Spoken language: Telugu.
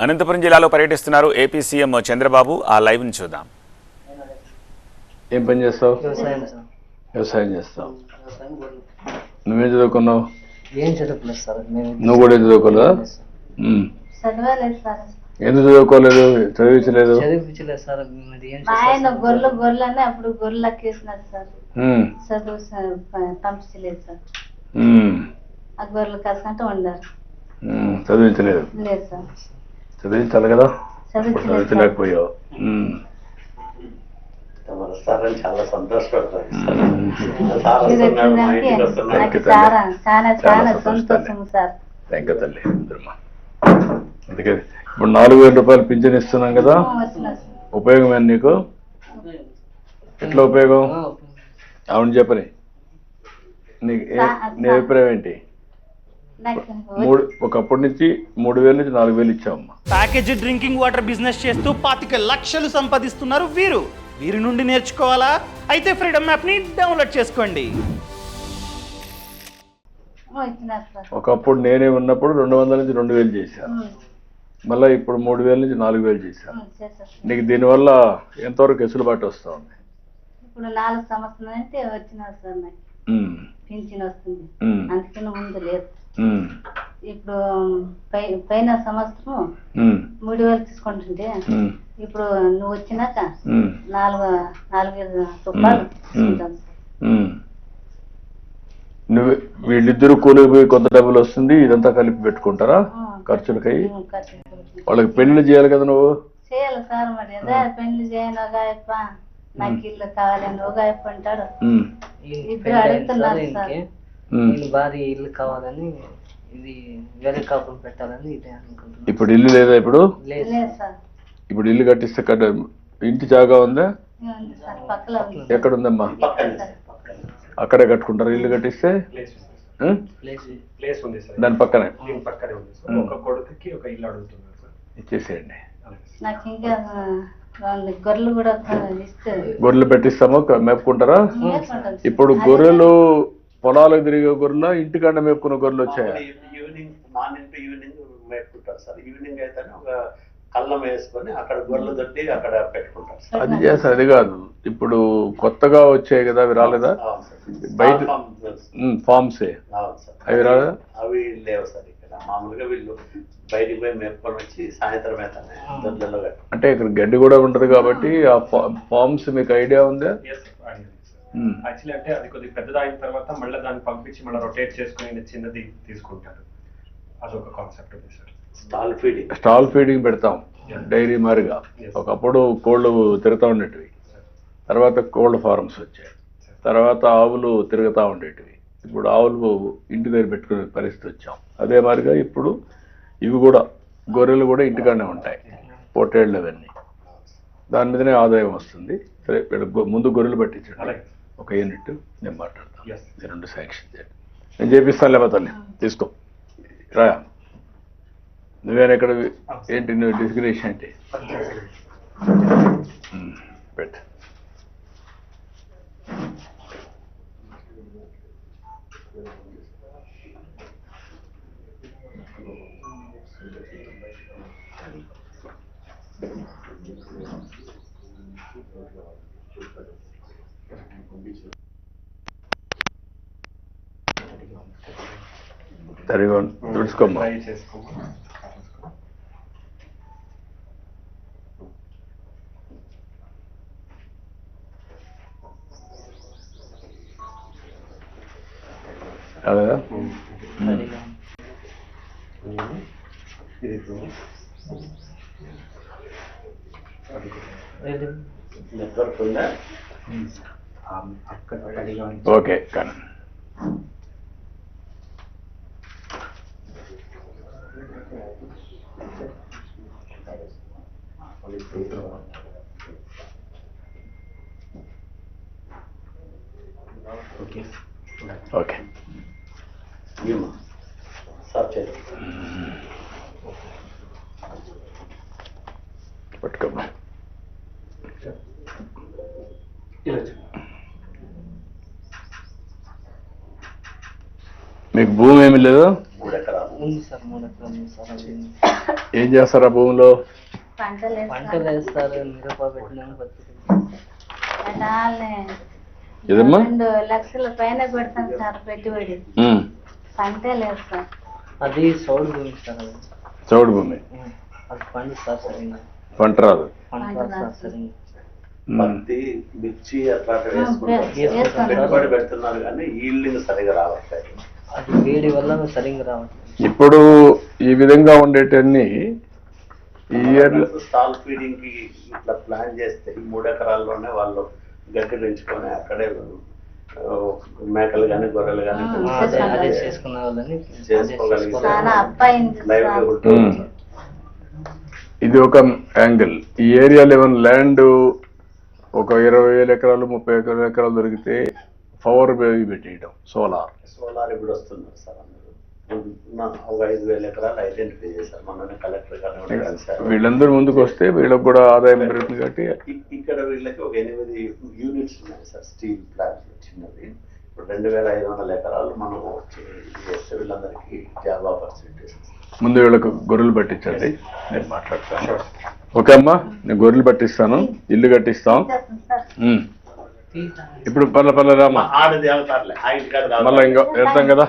అనంతపురం జిల్లాలో పర్యటిస్తున్నారు ఏపీ సీఎం చంద్రబాబు. ఆ లైవ్ని చూద్దాం. ఏం పని చేస్తావు? వ్యవసాయం. చేస్తావు. నువ్వేం చదువుకున్నావు? నువ్వు కూడా చదువుకోలేదా ఎందుకు చదువుకోలేదు? చదివించలేదు? గొర్రెలు అప్పుడు సార్. చదువు పంపించలేదు సార్. ఉమ్. ఆ గొర్రెలు కాసుకుంటూ ఉండారు ఉమ్. చదివించలేదు? లేదు సార్. చదివించాలి కదా. చదివించలేకపోయావు. చాలా సంతోషపడతాను థ్యాంక్ యూ తల్లి. అందుకే ఇప్పుడు నాలుగు వేల రూపాయలు పింఛన్ ఇస్తున్నాం కదా? వచ్చిన ఉపయోగం ఏంటి నీకు? ఎట్లా ఉపయోగం? అవును చెప్పని. నీకు ఏ- నీ అభిప్రాయం ఏంటి? మూడు ఒకప్పటి నుంచి మూడు వేల నుంచి నాలుగు వేలు ఇచ్చామమ్మా ప్యాకేజ్ డ్రింకింగ్ వాటర్ బిజినెస్ చేస్తూ పాతిక లక్షలు సంపాదిస్తున్నారు వీరు. వీరి నుండి నేర్చుకోవాలా? అయితే ఫ్రీడమ్ యాప్ని డౌన్లోడ్ చేసుకోండి. ఒకప్పుడు నేనే ఉన్నప్పుడు రెండు వందల నుంచి రెండు వేలు చేశాను ఉమ్, మళ్ళీ ఇప్పుడు మూడు వేల నుంచి నాలుగు వేలు చేశాను సార్. నీకు దీనివల్ల ఎంతవరకు వెసులుబాటు వస్తూ ఉంది ఇప్పుడు నాలుగు సంవత్సరాలు అంటే వచ్చినారు సార్ నాకు పింఛన్ వస్తుంది. ఉమ్, అందుకని ముందు లేదు. ఇప్పుడు పైన సంవత్సరం మూడు వేలు తీసుకుంటుంటే ఇప్పుడు నువ్వు వచ్చినాక నాలుగు నాలుగు వేల రూపాయలు తీసుకుంటాను సార్. ఉమ్. నువ్వు వీళ్ళిద్దరూ కూలికి పోయి కొంత డబ్బులు వస్తుంది ఇదంతా కలిపి పెట్టుకుంటారా? ఖర్చులకై. వాళ్ళకి పెళ్ళి చేయాలి కదా నువ్వు? చేయాలి సార్ మరి. అదే పెళ్ళి చేయను గాయప్ప నాకు ఇల్లు కావాలని ఒక గాయప్ప అంటాడు అడుగుతున్నారు సార్ భారీ ఇల్లు కావాలని ఇది వేరే కాపురం పెట్టాలని ఇదే అనుకుంటున్నాను ఇప్పుడు ఇల్లు లేదా ఇప్పుడు? లేదు. లేదు సార్. ఇప్పుడు ఇల్లు కట్టిస్తే కట్ట ఇంటి జాగా ఉందా? ఉంది సార్ పక్కన ఉంది. ఎక్కడ ఉందమ్మా పక్కనే సార్. అక్కడే కట్టుకుంటారు ఇల్లు కట్టిస్తే? ఉం? ప్లేస్ ప్లేస్ ఉంది సార్. దాని పక్కనే? దీని పక్కనే ఉంది సార్. ఒక కొడుకుకి ఒక ఇల్లు అడుగుతున్నారు సార్. ఇచ్చేసేయండి. నాకు ఇంకా ఆ, గొర్రెలు కూడా గొర్రెలు పెట్టిస్తామో క- మేపుకుంటారా. ఇప్పుడు గొర్రెలు పొలాలకు తిరిగే గొర్రెల ఇంటికాడ మేపుకున్న గొర్రెలు వచ్చాయా? ఈవినింగ్ మార్నింగ్ టు ఈవినింగ్ మేపుకుంటారు సార్. ఈవినింగ్ అయితే ఒక కళ్ళం వేసుకొని అక్కడ గొర్రెలు దొట్టి అక్కడ పెట్టుకుంటారు అది చేస్తారు అది కాదు. ఇప్పుడు కొత్తగా వచ్చాయి కదా అవి రాలేదా? బయట- ఫార్మ్సే అవి రాలేదా? అవి లేవు సార్ ఇక్కడ. మామూలుగా వీళ్ళు బయటికి పోయి మేపుకొని వచ్చి సాయంత్రం అయితే అంటే ఇక్కడ గడ్డి కూడా ఉంటది కాబట్టి ఆ. ఫార్మ్స్ మీకు ఐడియా ఉందా? యాక్చువల్లీ అంటే అది కొద్దిగా పెద్దదైన తర్వాత మళ్ళీ దాన్ని పంపించి మళ్ళీ రొటేట్ చేసుకుని చిన్నది తీసుకుంటారు. అదొక కాన్సెప్ట్ ఉంది sir. Stall feeding stall feeding పెడతాం. డైరీ మారిగా. ఒకప్పుడు కోళ్ళు తిరుగుతూ ఉండేటివి. తర్వాత కోళ్ళ ఫార్మ్స్ వచ్చాయి. తర్వాత ఆవులు తిరుగుతూ ఉండేటివి. ఇప్పుడు ఆవులు ఇంటి దగ్గర పెట్టుకునే పరిస్థితి వచ్చాం. అదే మాదిరిగా ఇప్పుడు ఇవి కూడా గొర్రెలు కూడా ఇంటికాడనే ఉంటాయి. పొట్టేళ్ళు అవన్నీ. దాని మీదనే ఆదాయం వస్తుంది. సరే ముందు గొర్రెలు పట్టించండి. అలాగే. ఒక యూనిట్ నేను మాట్లాడతాను. ఈ రెండు శాంక్షన్ చేయండి. నేను చేపిస్తాను లేవా తల్లి తీసుకో. రాయా నువ్వేనా ఇక్కడ ఏంటి నువ్వు డిస్గ్రేషన్ ఏంటి ఉమ్, పెట్టు. సరిగా తుడుచుకోమ్మా. ట్రై చేసుకోమా అలాగా? ఇది ఇప్పుడు నెట్వర్క్ ఉందా అక్కడ తడిగా ఉంది. ఓకే కానీ ఓకే ఓకే ఇవ్వు. సర్చ్ చేయండి పట్టుకోమ్మా ఇలా మీకు భూమి ఏమి లేదు? ఏం చేస్తారు ఆ భూమిలో? రెండు లక్షల పైన పెడతాం సార్ పెట్టుబడి. ఉమ్. పంటలు వేస్తాం అది సౌడు భూమి సార్ చౌడు భూమి. అది పండు సార్ సరిగ్గా. పంట రాదు. పత్తి మిర్చి పెట్టుబడి పెడుతున్నారు కానీ ఈల్డింగ్ సరిగా రావట్లేదు. వేడి వల్ల సరిగ్గా రావట్లేదు. ఇప్పుడు ఈ విధంగా ఉండేటన్ని ఈ ఇయర్ స్టాల్ ఫీడింగ్కి ఇట్లా ప్లాన్ చేస్తే ఈ మూడు ఎకరాల్లోనే వాళ్ళు గడ్డి పెంచుకొని అక్కడే మేకలు కానీ గొర్రెలు కానీ చేసుకోగలిగితే. ఇది ఒక యాంగిల్. ఈ ఏరియాలో ఏమైనా ల్యాండ్ ఒక ఇరవై వేల ఎకరాలు ముప్పై వేల ఎకరాలు దొరికితే పవర్ బేబీ పెట్టేయడం సోలార్ సోలార్ ఇప్పుడు వస్తున్నారు సార్ ఒక ఐదు వేల ఎకరాలు ఐడెంటిఫై చేశారు. మొన్ననే కలెక్టర్ గారు వీళ్ళందరూ ముందుకు వస్తే వీళ్ళకి కూడా ఆదాయం పెరుగుతుంది కాబట్టి ఇక్కడ వీళ్ళకి ఒక ఎనిమిది యూనిట్స్ ఉన్నాయి సార్. స్టీల్ ప్లాంట్ చిన్నది. ఇప్పుడు రెండు వేల ఐదు వందల ఎకరాలు మనం చేస్తే వీళ్ళందరికీ జాబ్ ఆపర్చునిటీస్ ముందు వీళ్ళకు గొర్రెలు పట్టించండి. నేను మాట్లాడతాను. ఓకే అమ్మా నేను గొర్రెలు పట్టిస్తాను. ఇల్లు కట్టిస్తాం. ఇప్పుడు పర్ల పర్ల రామా. ఆడది అవుతారులే ఆ ఇంటికాడ మళ్ళీ ఇంకా వెళ్తాం కదా.